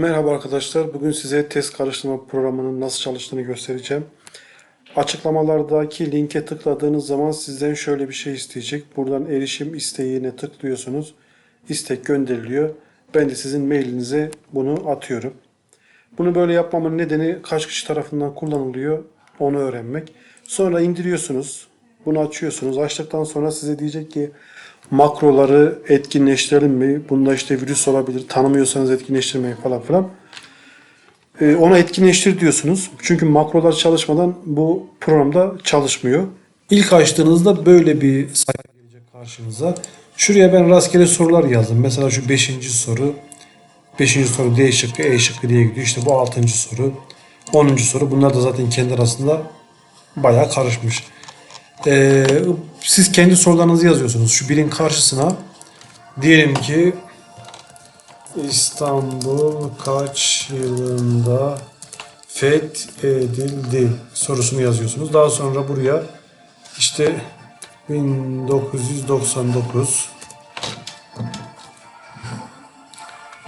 Merhaba arkadaşlar. Bugün size test karıştırma programının nasıl çalıştığını göstereceğim. Açıklamalardaki linke tıkladığınız zaman sizden şöyle bir şey isteyecek. Buradan erişim isteğine tıklıyorsunuz. İstek gönderiliyor. Ben de sizin mailinize bunu atıyorum. Bunu böyle yapmamın nedeni kaç kişi tarafından kullanılıyor onu öğrenmek. Sonra indiriyorsunuz. Bunu açıyorsunuz. Açtıktan sonra size diyecek ki makroları etkinleştirelim mi? Bunda işte virüs olabilir. Tanımıyorsanız etkinleştirmeyin falan filan. Ee, ona etkinleştir diyorsunuz. Çünkü makrolar çalışmadan bu programda çalışmıyor. İlk açtığınızda böyle bir sayfa gelecek karşınıza. Şuraya ben rastgele sorular yazdım. Mesela şu 5. soru. 5. soru D şıkkı, E şıkkı diye gidiyor. İşte bu 6. soru. 10. soru. Bunlar da zaten kendi arasında bayağı karışmış. Ee, siz kendi sorularınızı yazıyorsunuz. Şu birin karşısına diyelim ki İstanbul kaç yılında fethedildi sorusunu yazıyorsunuz. Daha sonra buraya işte 1999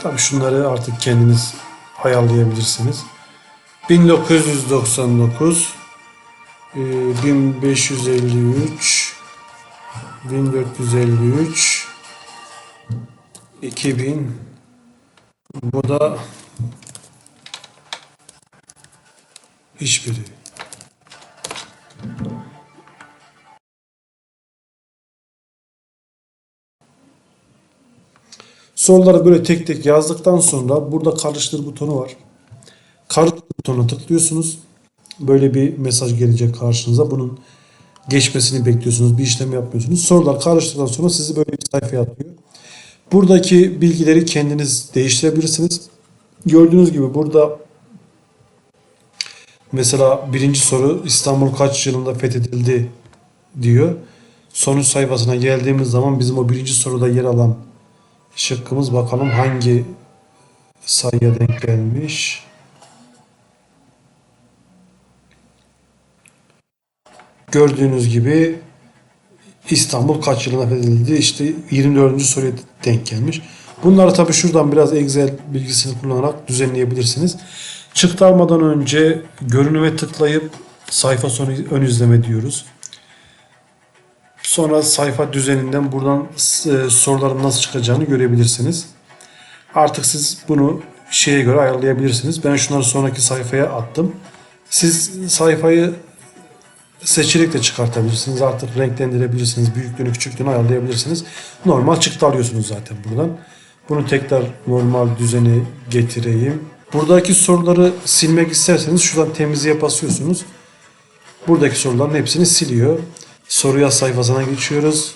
Tabii şunları artık kendiniz ayarlayabilirsiniz. 1999 e, 1553 1453 2000 bu da hiçbiri. Soruları böyle tek tek yazdıktan sonra burada karıştır butonu var. Karıştır butonuna tıklıyorsunuz. Böyle bir mesaj gelecek karşınıza. Bunun geçmesini bekliyorsunuz. Bir işlem yapmıyorsunuz. Sorular karıştıktan sonra sizi böyle bir sayfaya atıyor. Buradaki bilgileri kendiniz değiştirebilirsiniz. Gördüğünüz gibi burada mesela birinci soru İstanbul kaç yılında fethedildi diyor. Sonuç sayfasına geldiğimiz zaman bizim o birinci soruda yer alan şıkkımız bakalım hangi sayıya denk gelmiş. Gördüğünüz gibi İstanbul kaç yılında fethedildi? İşte 24. soruya denk gelmiş. Bunları tabii şuradan biraz Excel bilgisini kullanarak düzenleyebilirsiniz. Çıktı almadan önce görünüme tıklayıp sayfa sonu ön izleme diyoruz. Sonra sayfa düzeninden buradan e, soruların nasıl çıkacağını görebilirsiniz. Artık siz bunu şeye göre ayarlayabilirsiniz. Ben şunları sonraki sayfaya attım. Siz sayfayı seçerek de çıkartabilirsiniz. Artık renklendirebilirsiniz. Büyüklüğünü küçüklüğünü ayarlayabilirsiniz. Normal çıktı alıyorsunuz zaten buradan. Bunu tekrar normal düzene getireyim. Buradaki soruları silmek isterseniz şuradan temizliğe basıyorsunuz. Buradaki soruların hepsini siliyor. Soru yaz sayfasına geçiyoruz.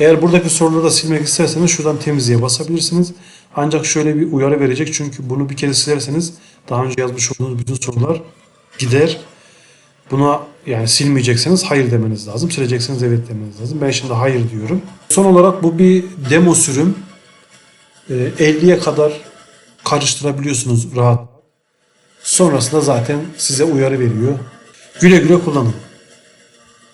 Eğer buradaki soruları da silmek isterseniz şuradan temizliğe basabilirsiniz. Ancak şöyle bir uyarı verecek. Çünkü bunu bir kere silerseniz daha önce yazmış olduğunuz bütün sorular gider. Buna yani silmeyecekseniz hayır demeniz lazım. Silecekseniz evet demeniz lazım. Ben şimdi hayır diyorum. Son olarak bu bir demo sürüm. Ee, 50'ye kadar karıştırabiliyorsunuz rahat. Sonrasında zaten size uyarı veriyor. Güle güle kullanın.